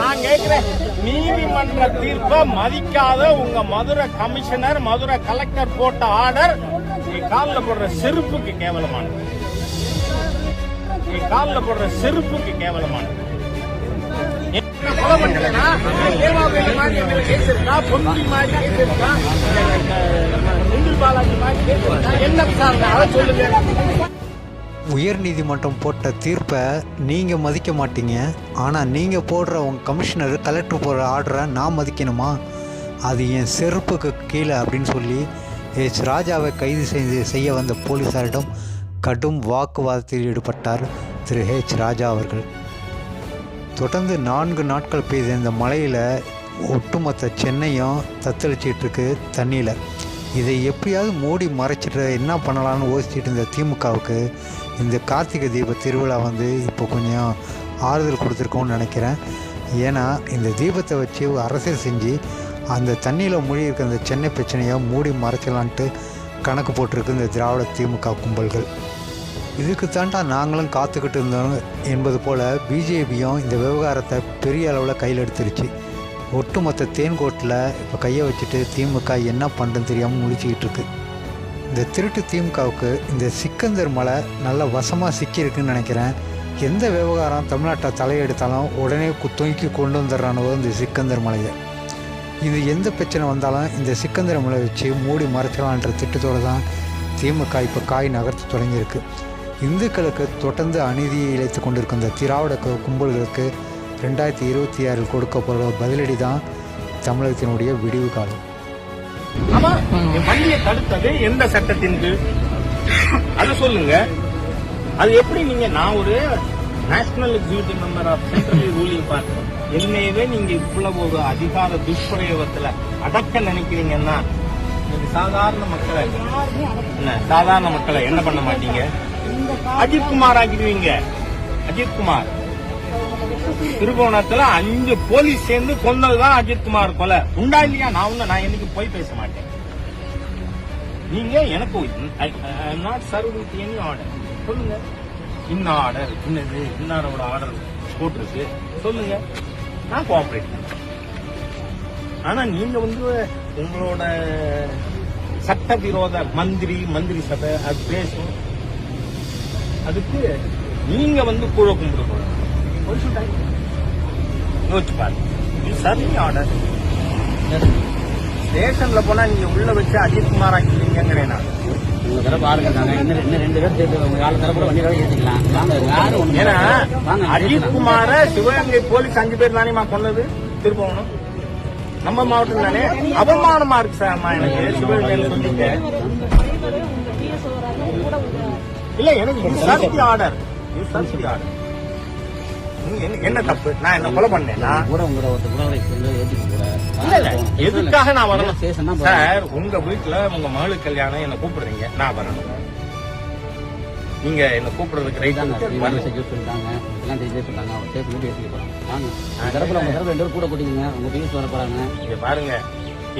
நான் கேக்குறேன் நீதிமன்ற தீர்ப்பை மதிக்காத உங்க மதுரை கமிஷனர் மதுரை கலெக்டர் போட்ட ஆர்டர் நீ காலில் போடுற செருப்புக்கு கேவலமானது காலில் போடுற செருப்புக்கு கேவலமானது என்ன கொலை பண்ணலைன்னா, தேவாவேலு மாதிரி எங்களுக்கு கேஸ் இருக்கா, பொன்முடி மாதிரி கேஸ் இருக்கா, செந்தில் பாலாஜி மாதிரி கேஸ் இருக்கா, என்ன விசாரணை அதை சொல்லுங்க உயர்நீதிமன்றம் போட்ட தீர்ப்பை நீங்கள் மதிக்க மாட்டீங்க. ஆனால் நீங்கள் போடுற உங்கள் கமிஷனர் கலெக்டர் போடுற ஆர்டரை நான் மதிக்கணுமா? அது என் செருப்புக்கு கீழே அப்படின்னு சொல்லி எச். ராஜாவை கைது செய்து செய்ய வந்த போலீசாரிடம் கடும் வாக்குவாதத்தில் ஈடுபட்டார் திரு. ஹெச் ராஜா அவர்கள். தொடர்ந்து நான்கு நாட்கள் பெய்த இந்த மழையில் ஒட்டுமொத்த சென்னையும் தத்தளிச்சிட்டு இருக்கு தண்ணியில். இதை எப்படியாவது மூடி மறைச்சிட்டு என்ன பண்ணலாம்னு யோசிச்சுட்டு இருந்த திமுகவுக்கு இந்த கார்த்திகை தீப திருவிழா வந்து இப்போ கொஞ்சம் ஆறுதல் கொடுத்துருக்கோன்னு நினைக்கிறேன். ஏன்னா இந்த தீபத்தை வச்சு அரசியல் செஞ்சு அந்த தண்ணியில் மூழ்கி இருக்க அந்த சென்னை பிரச்சனையை மூடி மறைச்சலான்ட்டு கணக்கு போட்டிருக்கு இந்த திராவிட திமுக கும்பல்கள். இதுக்கு தாண்டா நாங்களும் காத்துக்கிட்டு இருந்தோம் என்பது போல் பிஜேபியும் இந்த விவகாரத்தை பெரிய அளவில் கையில் எடுத்துருச்சு. ஒட்டுமொத்த தேன்கோட்டில் இப்போ கையை வச்சுட்டு திமுக என்ன பண்ணுறதுன்னு தெரியாமல் முழிச்சிக்கிட்டு இருக்குது இந்த திருட்டு திமுகவுக்கு இந்த சிக்கந்தர் மலை நல்ல வசமாக சிக்கியிருக்குன்னு நினைக்கிறேன். எந்த விவகாரம் தமிழ்நாட்டை தலையெடுத்தாலும் உடனே கு- தூக்கி கொண்டு வந்துடுறானுவோ இந்த சிக்கந்தர் மலையை. இது எந்த பிரச்சனை வந்தாலும் இந்த சிக்கந்தர் மலை வச்சு மூடி மறைச்சலான்ற திட்டத்தோடு தான் திமுக இப்போ காய் நகர்த்து தொடங்கியிருக்கு. இந்துக்களுக்கு தொடர்ந்து அநீதியை இழைத்து கொண்டிருக்கும் இந்த திராவிட கும்பல்களுக்கு ரெண்டாயிரத்தி இருபத்தி ஆறில் கொடுக்கப்படுற பதிலடி தான் தமிழகத்தினுடைய விடிவு காலம். ஆமா வண்டியை தடுத்தது எந்த சட்டத்தின் கீழ்? அது சொல்லுங்க. அது எப்படி நீங்க நான் ஒரு national executive member of central ruling party என்னையவே நீங்க இவ்வளவு ஒரு அதிகார துஷ்பிரயோகத்துல அடக்க நினைக்கிறீங்கன்னா நீங்க சாதாரண மக்களை என்ன சாதாரண மக்களை என்ன பண்ண மாட்டீங்க? அஜித் குமார் ஆக்கிடுவீங்க. அஜித் குமார். திருபுவனத்துல அஞ்சு போலீஸ் சேர்ந்து கொன்னதுதான் அஜித் குமார் கொலை. உண்டா இல்லையா? நான் ஒண்ணு நான் என்னைக்கு போய் பேச மாட்டேன். நீங்க எனக்கு not serve with any order சொல்லுங்க. இன்ன ஆர்டர் இன்னது இன்னாரோட ஆர்டர் போட்டிருக்கு. சொல்லுங்க. நான் கோஆபரேட் ஆனா நீங்க வந்து உங்களோட சட்டவிரோத மந்திரி மந்திரி சபை அது பேசும். அதுக்கு நீங்க வந்து கூழ கும்பிடுக்கணும் யோசிச்சு பாருங்க இது சரி ஆர்டர் ஸ்டேஷன்ல போனா நீங்க உள்ள வச்சு அஜித் குமார் ஆக்கிட்டீங்கிறேன் நான். உங்க ஆளுங்க இருக்காங்க இன்னும் இன்னும் ரெண்டு பேர் சேர்த்து உங்க ஆளு தரப்பு வண்டி கூட ஏற்றிக்கலாம் வாங்க யாரும் ஒண்ணு ஏன்னா வாங்க அஜித் குமார சிவகங்கை போலீஸ் அஞ்சு பேர் தானேமா கொன்னது? திருப்பவனம். நம்ம மாவட்டம் தானே? அவமானமா இருக்கு சார் அம்மா எனக்கு. சிவகங்கையில சொல்லிட்டு. இல்ல எனக்கு இது ஆர்டர் இது ஆர்டர் என்ன தப்பு? நான் என்ன கொலை பண்ணேன்னா எதுக்காக நான் வரணும்? சார் உங்க வீட்டுல உங்க மகளுக்கு கல்யாணம் என்ன கூப்பிடுறீங்க. நான் வரணும். நீங்க என்ன கூப்பிடுறதுக்கு ரைட் சொல்லிட்டாங்க எல்லாம் தெரிஞ்சே சொல்லிட்டாங்க அவர் சேர்த்து வீட்டு ஏற்றிக்க போறாங்க. உங்க தரப்புல உங்க தரப்பு ரெண்டு பேரும் கூட கூட்டிக்கங்க. உங்க பீஸ் வர போறாங்க. இங்க பாருங்க.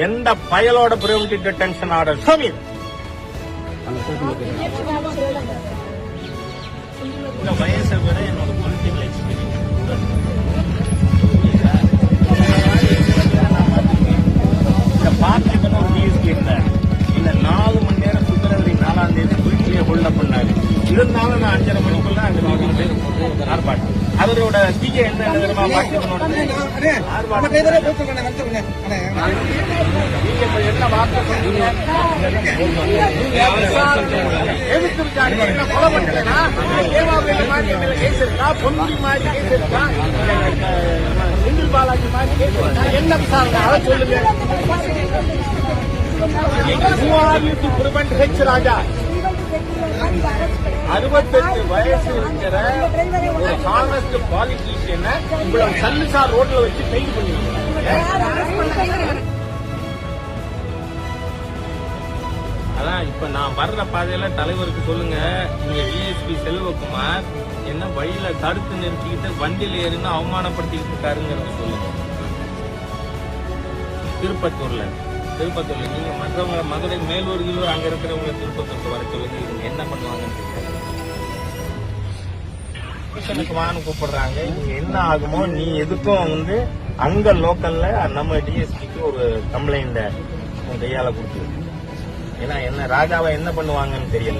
எந்த பயலோட பிரிவென்டிவ் டிடென்ஷன் ஆர்டர் சமீர் இந்த வயசை ஆர்ப்பாட்டம். அவரோட பிஜே என்ன தெரியுமா என்ன வார்த்தை மாதிரி கேஸ் இருக்கா, செந்தில் பாலாஜி மாதிரி கேஸ் இருக்கா, என்ன விசாரணை அதை சொல்லுங்க Who are you ராஜா அறுபத்தெட்டு வயசு இருக்கிற ஒரு காங்கிரஸ் பாலிட்டிஷியனை இவ்வளவு சல்லுசா ரோட்ல வச்சு கைது பண்ணிருக்காங்க. அதான் இப்ப நான் வர்ற பாதையில தலைவருக்கு சொல்லுங்க. நீங்க டிஎஸ்பி செல்வகுமார் என்ன வழியில தடுத்து நிறுத்திக்கிட்டு வண்டியில ஏறின்னு அவமானப்படுத்திக்கிட்டு இருக்காருங்கிறத சொல்லுங்க. திருப்பத்தூர்ல. திருப்பத்தூர்ல. நீங்க மற்றவங்க மதுரை மேலூர் கீழூர் அங்க இருக்கிறவங்க திருப்பத்தூர்ல வர சொல்லுங்க. இவங்க என்ன பண்ணுவாங்கன்னு தெரியாது வான்னு கூப்பிடுறாங்க. இங்க என்ன ஆகுமோ நீ எதுக்கும் வந்து அங்க லோக்கல்ல நம்ம டிஎஸ்பிக்கு ஒரு கம்ப்ளைண்ட உன் கையால கொடுத்து ஏன்னா என்ன ராஜாவை என்ன பண்ணுவாங்கன்னு தெரியல.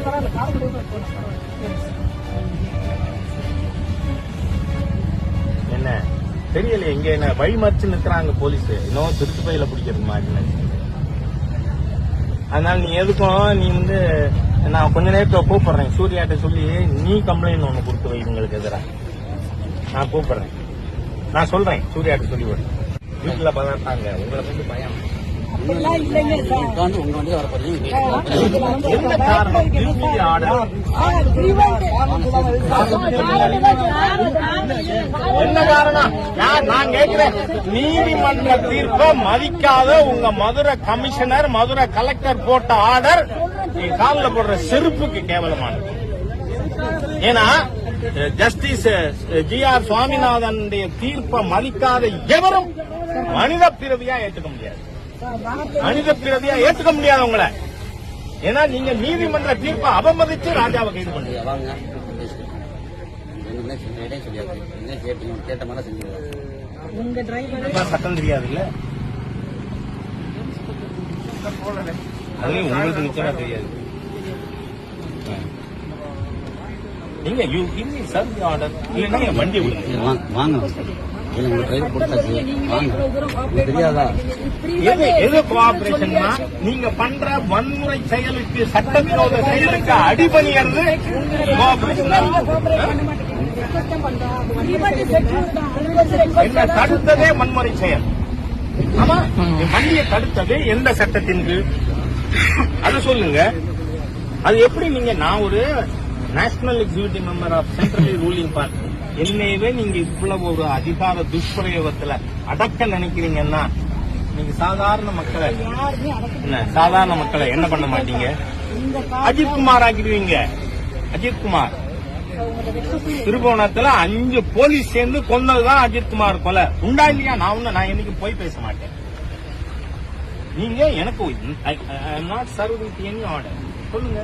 என்ன? தெரியல இங்க என்ன வழி மறிச்சு நிக்கிறாங்க போலீஸ். இன்னும் திருச்சி பையில பிடிக்கிறது மாதிரி அதனால நீ எதுக்கும் நீ வந்து நான் கொஞ்ச நேரத்துல கூப்பிடுறேன். சூர்யாட்ட சொல்லி நீ கம்ப்ளைண்ட் ஒண்ணு கொடுத்து வை இவங்களுக்கு எதிராக நான் கூப்பிடுறேன். நான் சொல்றேன் சூர்யாட்ட சொல்லி விடு. வீட்டுல பதார்த்தாங்க உங்களை வந்து பயம். என்ன காரணம்? திருப்பி ஆர்டர் என்ன காரணம்? நான் நான் கேட்கிறேன். நீதிமன்ற தீர்ப்பை மதிக்காத உங்க மதுரை கமிஷனர் மதுரை கலெக்டர் போட்ட ஆர்டர் என் காலில் போடுற செருப்புக்கு கேவலமானது. ஏன்னா ஜஸ்டிஸ் ஜி ஆர் சுவாமிநாதனுடைய தீர்ப்பை மதிக்காத எவரும் மனித பிறவியா ஏத்துக்க முடியாது. மனித பிறவியா ஏத்துக்க முடியாது உங்களை ஏன்னா நீங்க நீதிமன்ற தீர்ப்பை அவமதிச்சு ராஜாவை கைது அதான் சட்டம் தெரியாது இல்ல அதுலயும் உங்களுக்கு நிச்சயமா தெரியாது. நீங்க you give me serve order இல்லைன்னா என் வண்டி விடுங்க வாங்க வாங்க. இல்ல உங்க டிரைவர் கொடுத்தாச்சு வாங்க. உங்களுக்கு தெரியாதா? எது எது கோஆபரேஷன்னா நீங்க பண்ற வன்முறை செயலுக்கு சட்டவிரோத செயலுக்கு கோஆபரேஷன் என்ன தடுத்ததே வன்முறை செயல். ஆமா? வண்டியை தடுத்தது எந்த சட்டத்தின் கீழ்? அது சொல்லுங்க. அது எப்படி நீங்க நான் ஒரு national executive member of central ruling party என்னையவே நீங்க இவ்வளவு ஒரு அதிகார துஷ்பிரயோகத்துல அடக்க நினைக்கிறீங்கன்னா நீங்க சாதாரண மக்களை என்ன சாதாரண மக்களை என்ன பண்ண மாட்டீங்க? அஜித் குமார் ஆக்கிடுவீங்க. அஜித் குமார். திருபுவனத்துல அஞ்சு போலீஸ் சேர்ந்து கொன்னதுதான் அஜித் குமார் கொலை. உண்டா இல்லையா? நான் ஒண்ணு நான் என்னைக்கு போய் பேச மாட்டேன். நீங்க எனக்கு not serve with any order சொல்லுங்க.